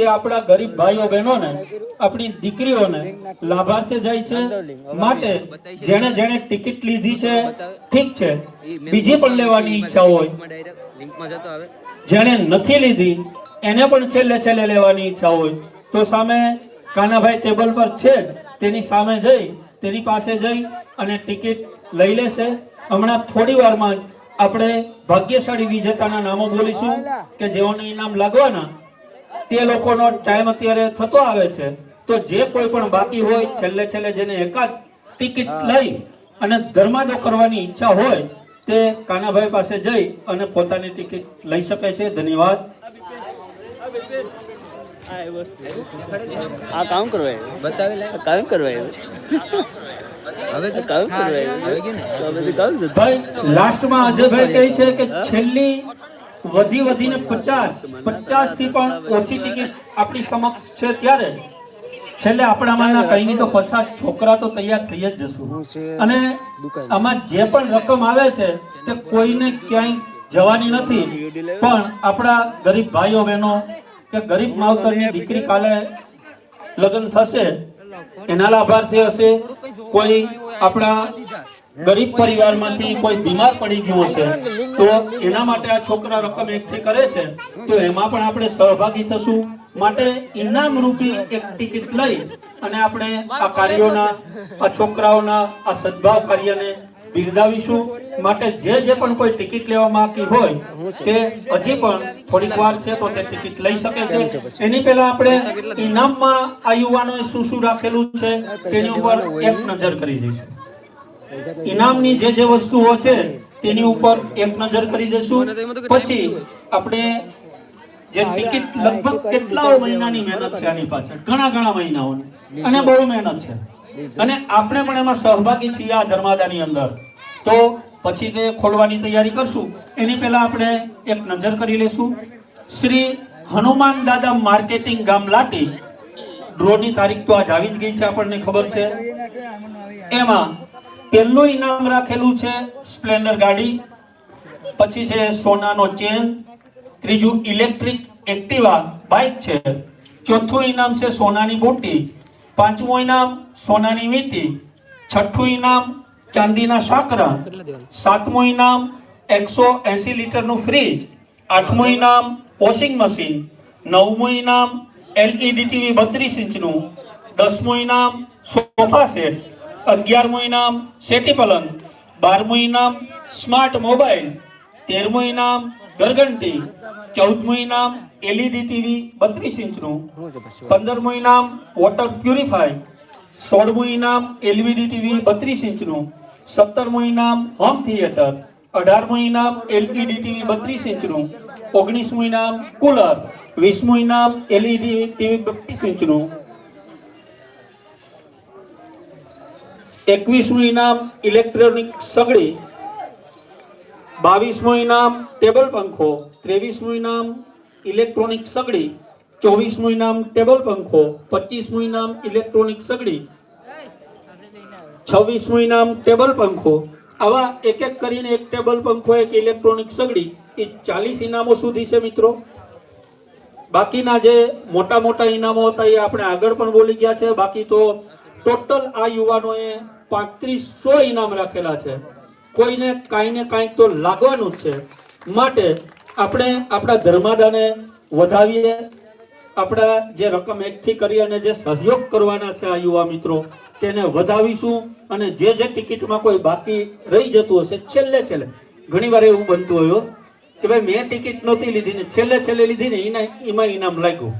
તે આપણા ગરીબ ભાઈઓ બહેનોને આપણી દીકરીઓને લાભાર્થે જાય છે. માટે જેણે જેણે ટિકિટ લીધી છે ઠીક છે. બીજી પણ લેવાની ઈચ્છા હોય. જેણે નથી લીધી એને પણ છેલ્લે છેલ્લે લેવાની ઈચ્છા હોય. તો સામે કાનાભાઈ ટેબલ પર છે તેની સામે જઈ તેની પાસે જઈ અને ટિકિટ લઈ લેશે. હમણાં થોડી વારમાં જ આપણે ભાગ્યશાળી વિજેતાના નામો બોલીશું કે જેઓને ઇનામ લાગવાના તે લોકોનો ટાઈમ અત્યારે થતો આવે છે. તો જે કોઈ પણ બાકી હોય છેલ્લે છેલ્લે જેને એકાદ ટિકિટ લઈ અને ધર્માદો કરવાની ઈચ્છા હોય તે કાનાભાઈ પાસે જઈ અને પોતાની ટિકિટ લઈ શકે છે. ધન્યવાદ. આ કામ કરવા બતાવી કામ કરવા હવે કરવા આવી ગયું ને હવે તો કામ ભાઈ લાસ્ટમાં અજયભાઈ કહે છે કે છેલ્લી વધી વધીને પચાસ. પચાસથી પણ ઓછી ટિકિટ આપણી સમક્ષ છે ત્યારે. છેલ્લે આપણામાંના કંઈની તો પચાસ છોકરા તો તૈયાર થઈ જ જશું. અને આમાં જે પણ રકમ આવે છે તે કોઈને ક્યાંય જવાની નથી. પણ આપણા ગરીબ ભાઈઓ બહેનો કે ગરીબ માવતરની દીકરી કાલે લગ્ન થશે એના લાભાર્થી હશે કોઈ આપણા ગરીબ પરિવારમાંથી કોઈ બીમાર પડી ગયો છે તો એના માટે આ છોકરા રકમ એકઠી કરે છે, તો એમાં પણ આપણે સહભાગી થશું. માટે ઇનામ રૂપી એક ટિકિટ લઈ અને આપણે આ કાર્યોના, આ છોકરાઓના, આ સદભાવ કાર્યને બિરદાવીશું. માટે જે જે પણ કોઈ ટિકિટ લેવા માંગતી હોય, તે હજી પણ થોડીક વાર છે તો તે ટિકિટ લઈ શકે છે. એની પહેલા આપણે ઇનામમાં આ યુવાનોએ શું શું રાખેલું છે, તેની ઉપર એક નજર કરી દઈશું. ઇનામની જે જે વસ્તુઓ છે, તેની ઉપર એક નજર કરી દઈશું પછી આપણે જે ટિકિટ લગભગ કેટલાઓ મહિનાની મહેનત છે આની પાછળ? ઘણા ઘણા મહિનાઓની. અને બહુ મહેનત છે. અને આપણે પણ એમાં સહભાગી છીએ આ ધર્માદાની અંદર. તો પછી તે ખોલવાની તૈયારી કરશું. એની પહેલા આપણે એક નજર કરી લેશું શ્રી હનુમાન દાદા માર્કેટિંગ ગામ લાટી. ડ્રોની તારીખ તો આજ આવી જ ગઈ છે આપણને ખબર છે. એમાં પહેલું ઇનામ રાખેલું છે સ્પ્લેન્ડર ગાડી. પછી છે સોનાનો ચેન. ત્રીજું ઇલેક્ટ્રિક એક્ટિવા બાઇક છે. ચોથું ઇનામ છે સોનાની બોટી. પાંચમું ઇનામ સોનાની વીંટી. છઠ્ઠું ઇનામ ચાંદીના સાકરા સાતમું ઇનામ એકસો એસી લીટરનું ફ્રીજ. આઠમું ઇનામ વોશિંગ મશીન. નવમું ઇનામ એલઈડી ટીવી બત્રીસ ઇંચનું. દસમું ઇનામ સોફા સેટ. અગિયારમું ઇનામ સેટી પલંગ બારમું ઇનામ સ્માર્ટ મોબાઈલ તેરમું ઇનામ ગરગંટી ચૌદમું ઇનામ એલઈડી ટીવી બત્રીસ ઇંચનું પંદરમું ઇનામ વોટર પ્યુરિફાય સોળમું ઇનામ એલઈડી ટીવી બત્રીસ ઇંચનું સત્તરમું ઇનામ હોમ થિયેટર અઢારમું ઇનામ એલઈડી ટીવી બત્રીસ ઇંચનું ઓગણીસમું ઇનામ કુલર વીસમું ઇનામ એલઈડી ટીવી બત્રીસ ઇંચનું એકવીસમું ઇનામ ઇલેક્ટ્રોનિક સગડી, બાવીસમું ઇનામ ટેબલ પંખો, ત્રેવીસમું ઇનામ ઇલેક્ટ્રોનિક સગડી, ચોવીસમું ઇનામ ટેબલ પંખો, પચીસમું ઇનામ ઇલેક્ટ્રોનિક સગડી, છવ્વીસમું ઇનામ ટેબલ પંખો. આવા એક એક કરીને એક ટેબલ પંખો, એક ઇલેક્ટ્રોનિક સગડી. એ ચાલીસ ઇનામો સુધી છે મિત્રો. બાકીના જે મોટા મોટા ઇનામો હતા એ આપણે આગળ પણ બોલી ગયા છે. બાકી તો ટોટલ આ યુવાનોએ પાંત્રીસો ઇનામ રાખેલા છે. કોઈને કાંઈ ને કાંઈક તો લાગવાનું જ છે. માટે આપણે આપણા ધર્માદાને વધાવીએ. આપણા જે રકમ એકઠી કરી અને જે સહયોગ કરવાના છે આ યુવા મિત્રો, તેને વધાવીશું અને જે જે ટિકિટમાં કોઈ બાકી રહી જતું હશે, છેલ્લે છેલ્લે. ઘણી વાર એવું બનતું હોય કે ભાઈ મેં ટિકિટ નહોતી લીધી ને છેલ્લે છેલ્લે લીધી ને એના એમાં ઇનામ લાગ્યું.